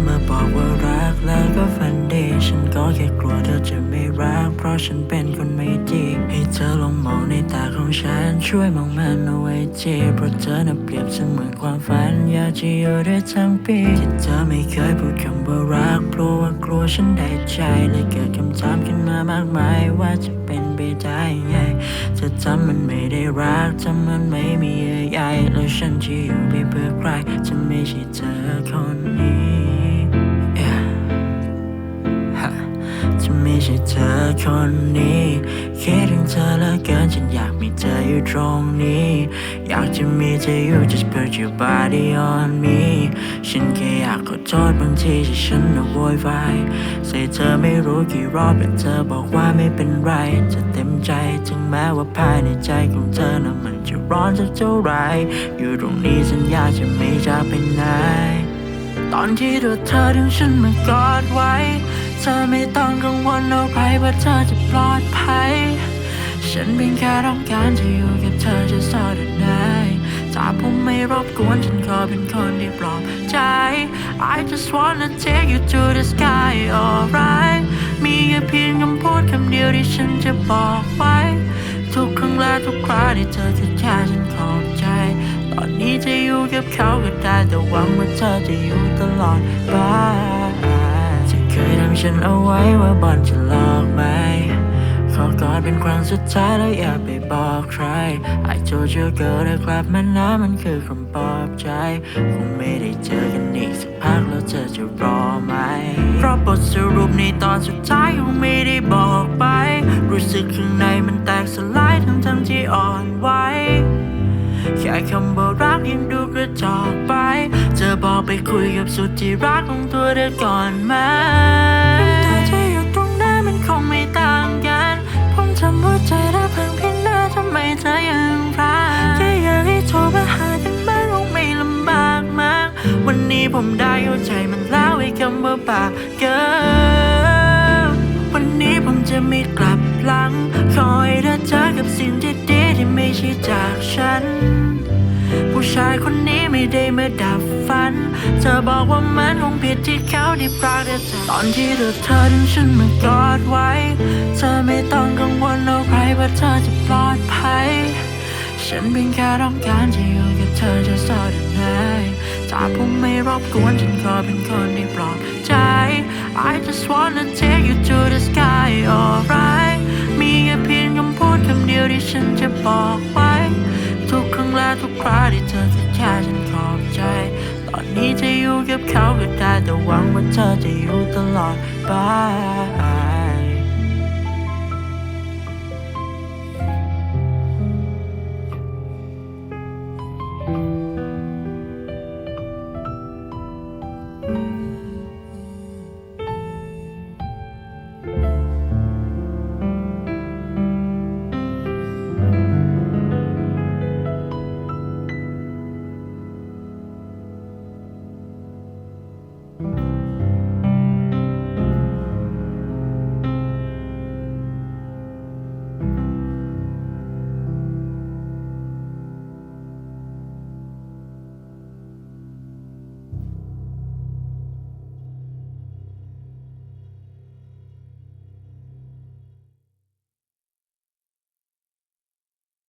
ธอมาบอกว่ารักแล้วก็ฝันดี ฉันก็แค่กลัวเธอจะไม่รัก เพราะฉันเป็นคนไม่ดีให้เธอลองมองในตาของฉัน ช่วยมองมันเอาไว้ทีเพราะเธอน่ะเปรียบเสมือนความฝัน อยากจะอยู่ด้วยทั้งปีที่เธอไม่เคยพูดคำว่ารักเพราะว่ากลัวฉันได้ใจเลยเกิดคำถามขึ้นมามากมายว่าจะเป็นไปได้ไงเธอทำมันไม่ได้รักทำมันไม่มีเยื่อใยแล้วฉันจะอยู่ไปเพื่อใครจะไม่ใช่เธอคนนี้ ใช่เธอคนนี้คิดถึงเธอเหลือเกินฉันอยากมีเธออยู่ตรงนี้ อยากจะมีเธออยู่ just put your body on me ฉันแค่อยากขอโทษบางทีที่ฉันน่ะโวยวายใส่เธอไม่รู้กี่รอบแต่เธอบอกว่าไม่เป็นไรจะเต็มใจถึงแม้ว่าภายในใจของเธอน่ะมันจะร้อนสักเท่าไรอยู่ตรงนี้สัญญากจะไม่จากไปไหน อนที่ตัวเธอดึงฉันมากอดไว้ เธอไม่ต้องกังวลอะไรว่าเธอจะปลอดภัย ฉันเพียงแค่ต้องการจะอยู่กับเธอจะสอดได้ถ้าผมไม่รบกวนฉันขอเป็นคนที่ปลอบใจ I just wanna take you to the sky alright มีแค่เพียงคำพูดคำเดียวที่ฉันจะบอกไว้ ทุกครั้งและทุกคราที่เธอจะแค่ฉันขอ อนนี้จะอยู่กับเขาก็ได้แต่หวังว่าเธอจะอยู่ตลอดไปจะเคยทำฉันเอาไว้ว่าบอลจะหลอกไหมขอกอดเป็นครั้งสุดท้ายแล้วอย่าไปบอกใคร I told you girl ได้กลับมานะมันคือคำปลอบใจ คงไม่ได้เจอกันอีกสักพักแล้วเธอจะรอไหม เพราะบทสรุปในตอนสุดท้ายคงไม่ได้บอกไป รู้สึกข้างในมันแตกสลายทั้งทั้งที่อ่อนไหว ค่คำว่ารักยังดูกระจอกไป เธอบอกไปคุยกับสุดที่รักของตัวเธอก่อนไหมน้ำตาที่อยู่ตรงหน้ามันคงไม่ต่างกัน ผมทำหัวใจรักพังพียงหน้าทำไมเธอยังรักแค่อยากให้โทรมาหากันบ้างคงไม่ลำบากมาก วันนี้ผมได้เข้าใจมันแล้วไอ้คำว่าบาปเกินวันนี้ผมจะไม่กลับหลังขอให้เธอเจอ ไม่ได้มาดับฝัน เธอบอกว่ามันคงผิดที่เขาที่ปรากฏตอนที่เธอเธอดึงฉันมากอดไว้ เธอไม่ต้องกังวลอะไรว่าเธอจะปลอดภัย ฉันเพียงแค่ต้องการจะอยู่กับเธอจะสอดได้ถ้าผมไม่รบกวนฉันขอเป็นคนที่ปลอบใจ I just wanna take you to the sky alright มีแค่เพียงคำพูดคำเดียวที่ฉันจะบอกว้ทุ คราที่เธอจะแค่ฉันขอบใจ ตอนนี้จะอยู่กับเขาก็ได้แต่หวังว่าเธอจะอยู่ตลอดไป